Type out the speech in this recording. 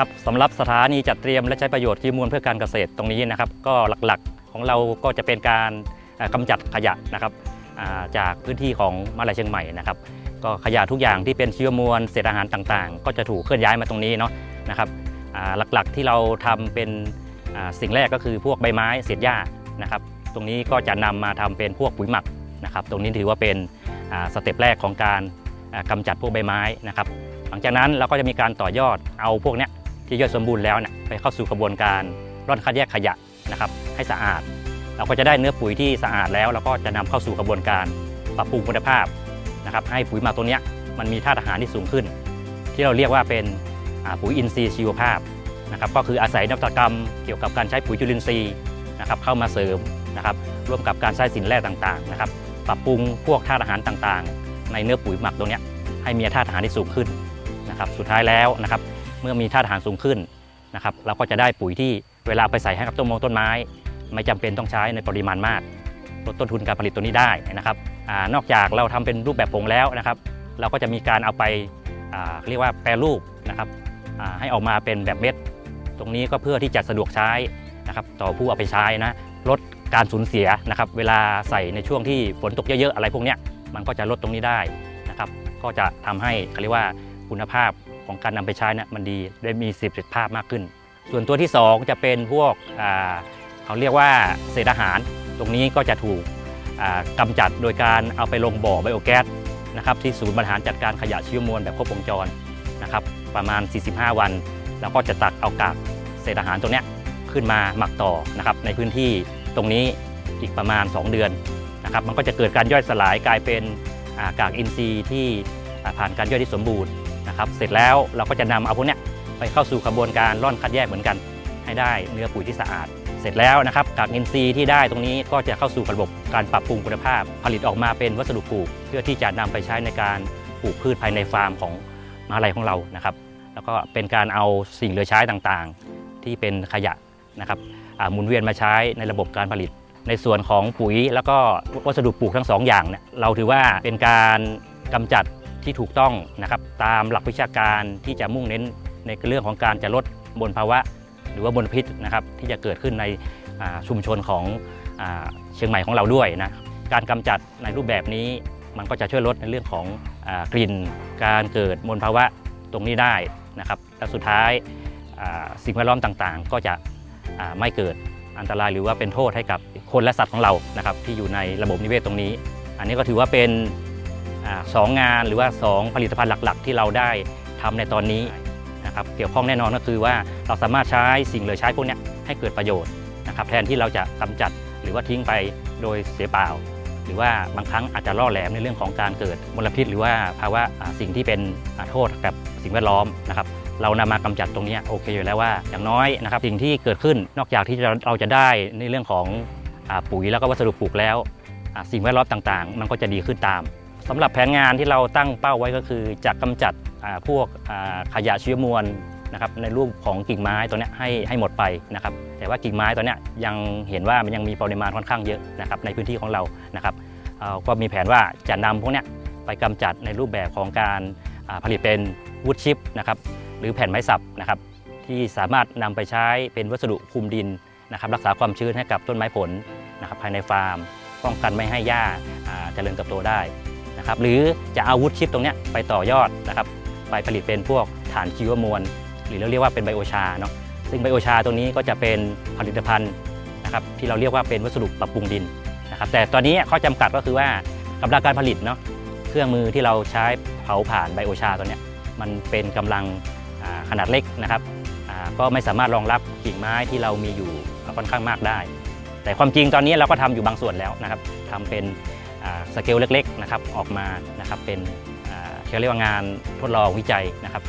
ครับสำหรับสถานีจัดเตรียมและใช้ประโยชน์ขี้มูลเพื่อการเกษตรตรงนี้นะครับ ก็หลักๆของเราก็จะเป็นการเอ่อกำจัดขยะนะครับจากพื้นที่ของมาลัยเชียงใหม่นะครับ ก็ขยะทุกอย่างที่เป็นชีวมวลเศษอาหารต่างๆ ก็จะถูกเคลื่อนย้ายมาตรงนี้เนาะนะครับหลักๆที่เราทำเป็นสิ่งแรกก็คือพวกใบไม้เศษหญ้านะครับ ตรงนี้ก็จะนำมาทำเป็นพวกปุ๋ยหมักนะครับ ตรงนี้ถือว่าเป็นสเต็ปแรกของการอ่ากำจัดพวกใบไม้นะครับ หลังจากนั้นเราก็จะมีการต่อยอดเอาพวกเนี้ย ที่ย่อยสมบูรณ์แล้วเนี่ยไปเข้าสู่กระบวนการร่อนคัดแยกขยะนะครับให้สะอาด เราก็จะได้เนื้อปุ๋ยที่สะอาดแล้วเราก็จะนำเข้าสู่กระบวนการปรับปรุงคุณภาพนะครับให้ปุ๋ยหมักตัวเนี้ยมันมีธาตุอาหารที่สูงขึ้น ที่เราเรียกว่าเป็นปุ๋ยอินทรีย์ชีวภาพนะครับก็คืออาศัยนวัตกรรมเกี่ยวกับการใช้ปุ๋ยจุลินทรีย์นะครับเข้ามาเสริมนะครับร่วมกับการใช้สินแร่ต่างๆนะครับปรับปรุงพวกธาตุอาหารต่างๆ ในเนื้อปุ๋ยหมักตรงเนี้ยให้มีธาตุอาหารที่สูงขึ้นนะครับสุดท้ายแล้วนะครับ เมื่อมีธาตุอาหารสูงขึ้นนะครับเราก็จะได้ปุ๋ยที่เวลาไปใส่ให้กับต้นมงต้นไม้ ไม่จำเป็นต้องใช้ในปริมาณมากลดต้นทุนการผลิตตัวนี้ได้นะครับอนอกจากเราทำเป็นรูปแบบผงแล้วนะครับ เราก็จะมีการเอาไปาเรียกว่าแปรรูปนะครับให้ออกมาเป็นแบบเม็ด ตรงนี้ก็เพื่อที่จะสะดวกใช้นะครับต่อผู้เอาไปใช้นะลดการสูญเสียนะครับ เวลาใส่ในช่วงที่ฝนตกเยอะๆอะไรพวกนี้มันก็จะลดตรงนี้ได้นะครับ ก็จะทำให้เขาเรียกว่าคุณภาพ ของการนำไปใช้เนี่ยมันดีได้มีสิทธิภาพมากขึ้น ส่วนตัวที่ 2 จะเป็นพวกเขาเรียกว่าเศษอาหาร ตรงนี้ก็จะถูกอ่ากำจัดโดยการเอาไปลงบ่อไบโอแก๊สนะครับที่ศูนย์บริหารจัดการขยะชีวมวลแบบครบวงจรนะครับประมาณ 45 วัน แล้วก็จะตักเอากากเศษอาหารตรงนี้ขึ้นมาหมักต่อนะครับในพื้นที่ตรงนี้อีกประมาณ 2 เดือนนะครับมันก็จะเกิดการย่อยสลายกลายเป็นากากอินทรีย์ที่ผ่านการย่อยที่สมบูรณ์ นะครับเสร็จแล้วเราก็จะนำเอาพวกเนี้ยไปเข้าสู่กระบวนการร่อนคัดแยกเหมือนกัน ให้ได้เนื้อปุ๋ยที่สะอาด เสร็จแล้วนะครับกากอินทรีย์ที่ได้ตรงนี้ก็จะเข้าสู่ระบบการปรับปรุงคุณภาพ ผลิตออกมาเป็นวัสดุปลูก เพื่อที่จะนำไปใช้ในการปลูกพืชภายในฟาร์มของมหาลัยของเรานะครับ แล้วก็เป็นการเอาสิ่งเหลือใช้ต่างๆ ที่เป็นขยะนะครับหมุนเวียนมาใช้ในระบบการผลิต ในส่วนของปุ๋ยแล้วก็วัสดุปลูกทั้งสองอย่างเนี่ยเราถือว่าเป็นการกำจัด ที่ถูกต้องนะครับตามหลักวิชาการที่จะมุ่งเน้นในเรื่องของการจะลดมลภาวะ หรือว่ามลพิษนะครับที่จะเกิดขึ้นในชุมชนของอเชียงใหม่ของเราด้วยนะการกำจัดในรูปแบบนี้มันก็จะช่วยลดในเรื่องของอกลิ่น การเกิดมลภาวะตรงนี้ได้นะครับและสุดท้ายสิ่งแวดล้อมต่างๆ ก็จะไม่เกิดอันตรายหรือว่าเป็นโทษให้กับคนและสัตว์ของเรานะครับที่อยู่ในระบบนิเวศตรงนี้ อันนี้ก็ถือว่าเป็น สองงานหรือว่า 2 ผลิตภัณฑ์หลักๆ ที่เราได้ทำในตอนนี้นะครับเกี่ยวข้องแน่นอนก็คือว่าเราสามารถใช้สิ่งเหลือใช้พวกนี้ให้เกิดประโยชน์นะครับแทนที่เราจะกำจัดหรือว่าทิ้งไปโดยเสียเปล่า หรือว่าบางครั้งอาจจะล่อแหลมในเรื่องของการเกิดมลพิษ หรือว่าภาวะสิ่งที่เป็นโทษกับสิ่งแวดล้อมนะครับเรานำมากำจัดตรงนี้โอเคอยู่แล้วว่า อย่างน้อยนะครับสิ่งที่เกิดขึ้นนอกจากที่เราจะได้ในเรื่องของปุ๋ยแล้วก็วัสดุปลูกแล้วสิ่งแวดล้อมต่างๆ มันก็จะดีขึ้นตาม สำหรับแผนงานที่เราตั้งเป้าไว้ก็คือจะกำจัดพวกขยะชีวมวลนะครับในรูปของกิ่งไม้ตัวนี้ให้ให้หมดไปนะครับ แต่ว่ากิ่งไม้ตัวนี้ยังเห็นว่ามันยังมีปริมาณค่อนข้างเยอะนะครับในพื้นที่ของเรานะครับก็มีแผนว่าจะนำพวกนี้ไปกำจัดในรูปแบบของการผลิตเป็นวูดชิปนะครับหรือแผ่นไม้สับนะครับที่สามารถนำไปใช้เป็นวัสดุคุมดินนะครับรักษาความชื้นให้กับต้นไม้ผลนะครับภายในฟาร์ม ป้องกันไม่ให้หญ้าเจริญเติบโตได้ นะครับหรือจะเอาวูดชิปตรงนี้ไปต่อยอดนะครับไปผลิตเป็นพวกฐานชีวมวล หรือเราเรียกว่าเป็นไบโอชาเนาะซึ่งไบโอชาตรงนี้ก็จะเป็นผลิตภัณฑ์นะครับที่เราเรียกว่าเป็นวัสดุปรับปรุงดินนะครับแต่ตอนนี้ข้อจำกัดก็คือว่ากำลังการผลิตเนาะเครื่องมือที่เราใช้เผาผ่านไบโอชาตัวเนี้ยมันเป็นกำลังขนาดเล็กนะครับก็ไม่สามารถรองรับกิ่งไม้ที่เรามีอยู่ค่อนข้างมากได้ แต่ความจริงตอนนี้เราก็ทำอยู่บางส่วนแล้วนะครับทำเป็น สเกลเล็กๆนะครับออกมานะครับเป็นเขาเรียกว่างานทดลองวิจัยนะครับ